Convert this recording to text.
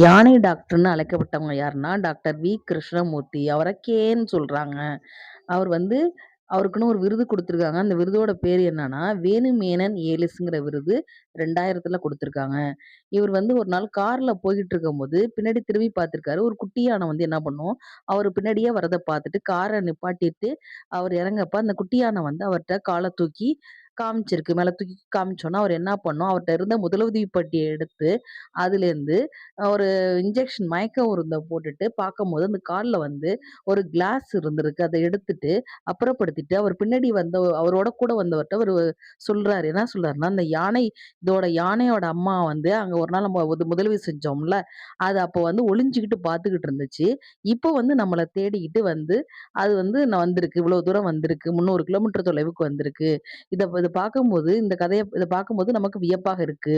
யானை டாக்டர்னு அழைக்கப்பட்டவங்க யாருன்னா, டாக்டர் வி. கிருஷ்ணமூர்த்தி. அவரை கே.ன்னு சொல்கிறாங்க அவர் வந்து அவருக்குன்னு ஒரு விருது கொடுத்துருக்காங்க அந்த விருதோட பேர் என்னன்னா, வேணுமேனன் ஏலிஸுங்கிற விருது ரெண்டாயிரத்துல கொடுத்துருக்காங்க இவர் வந்து ஒரு நாள் கார்ல போயிட்டுருக்கும்போது, பின்னாடி திரும்பி பார்த்துருக்காரு. ஒரு குட்டியானை வந்து என்ன பண்ணும், அவர் பின்னாடியே வரதை பார்த்துட்டு காரை நிப்பாட்டிட்டு, அவர் இறங்கப்ப அந்த குட்டியானை வந்து அவர்கிட்ட காலை தூக்கி காமிச்சிருக்கு. மேலே தூக்கி காமிச்சோன்னா அவர் என்ன பண்ணோம் அவர்கிட்ட இருந்த முதலுதவி பட்டியை எடுத்து, அதுலேருந்து ஒரு இன்ஜெக்ஷன் மயக்க உருந்தை போட்டுட்டு பார்க்கும்போது, அந்த காலில் வந்து ஒரு கிளாஸ் இருந்திருக்கு. அதை எடுத்துட்டு, அப்புறப்படுத்திட்டு, அவர் பின்னாடி வந்த அவரோட கூட வந்தவர்கிட்ட அவர் சொல்கிறாரு என்ன சொல்கிறாருன்னா "அந்த யானை இதோட யானையோட அம்மா வந்து அங்கே ஒரு நாள் நம்ம முதலுதவி செஞ்சோம்ல, அது அப்போ வந்து ஒளிஞ்சிக்கிட்டு பார்த்துக்கிட்டு இருந்துச்சு. இப்போ வந்து நம்மளை தேடிக்கிட்டு வந்து, அது வந்து நான் வந்திருக்கு. இவ்வளோ தூரம் வந்திருக்கு. 300 கிலோமீட்டர் தொலைவுக்கு வந்திருக்கு. இதை பார்க்கும்போது இந்த கதையை இத பார்க்கும்போது நமக்கு வியப்பாக இருக்கு."